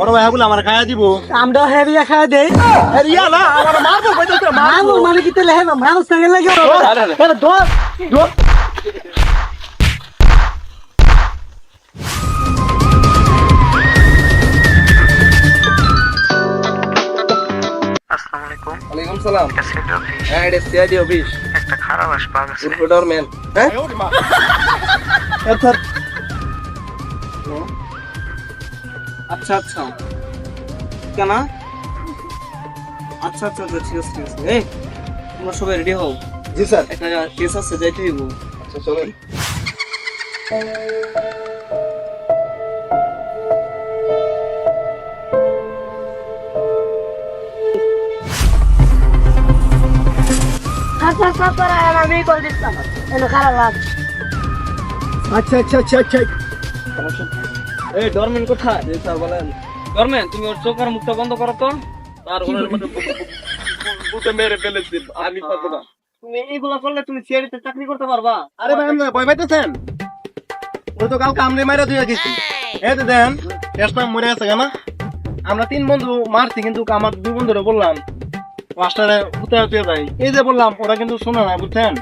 বড় ভাই বলে আমার খাইয়া দিব। আমরা হেরিয়া খাওয়া দেই। আরে ইয়া না আমার মারবো কইতেছে মামু মানে কি তেলে হেবা মানুষ সঙ্গে লাগে ওয়ালাইকুম সালাম। হ্যাঁ এটা সিআইডি অফিস একটা খারাপ আসবাগ আছে হ্যাঁ। আচ্ছা আচ্ছা। কেন? আচ্ছা আচ্ছা আচ্ছা ঠিক আছে ঠিক আছে। এই তোমরা সবাই রেডি হও? জি স্যার। একটা কেস আছে যাইতে হইব। আচ্ছা চলেন। আচ্ছা আচ্ছা আচ্ছা আচ্ছা আচ্ছা এই ডরম্যান কোথায়? জি স্যার বলেন। ডরম্যান তুমি ওর চোখ আর মুখটা বন্ধ করো তো। মধ্যে বুকে মেরে ফেলেছি আমি পারব না। তুমি এইগুলা করলে তুমি সিআইডিতে চাকরি করতে পারবা। আরে ভাই ভয় পাইতেছেন। ওই তো কালকে আমরে মারা দিয়ে গেছি। এই তো দেন মরে আছে কেন? আমরা তিন বন্ধু মারছি কিন্তু আমার দুই বন্ধুরে বললাম মাস্টারে উঠে উঠে যাই। এই যে বললাম ওরা কিন্তু শোনা না বুঝছেন?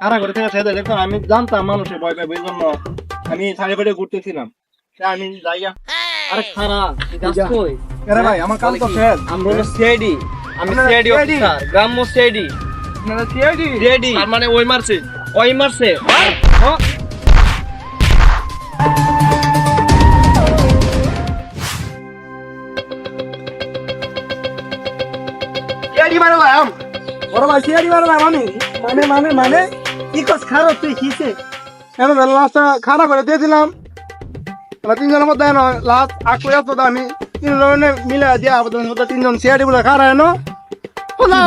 কারা করে থেকে দেখতাম আমি জানতাম মানুষের ভয় পাবে এই জন্য আমি সাড়ে বেড়ে ঘুরতেছিলাম। আমি যাইয়া আরে খারাপ গাছ কই? আরে ভাই আমার কাল তো শেষ। আমরা হলো সিআইডি আমি সিআইডি অফিসার গ্রাম্য সিআইডি আপনারা সিআইডি সিআইডি তার মানে ওই মারছে। ওই মারছে। ও সিআইডি মারলাম বড় ভাই সিআইডি মারলাম আমি মানে মানে মানে? কি কস খারাপ তুই কিসে? কেন লাস্টটা খারাপ করে দিয়েছিলাম তাহলে তিনজনের মধ্যে লাস্ট আগ করে আসতো আমি তিনজনে মিলে দিয়া হতো তিনজন সিআইডি বলে খারাপ এনো খারাপ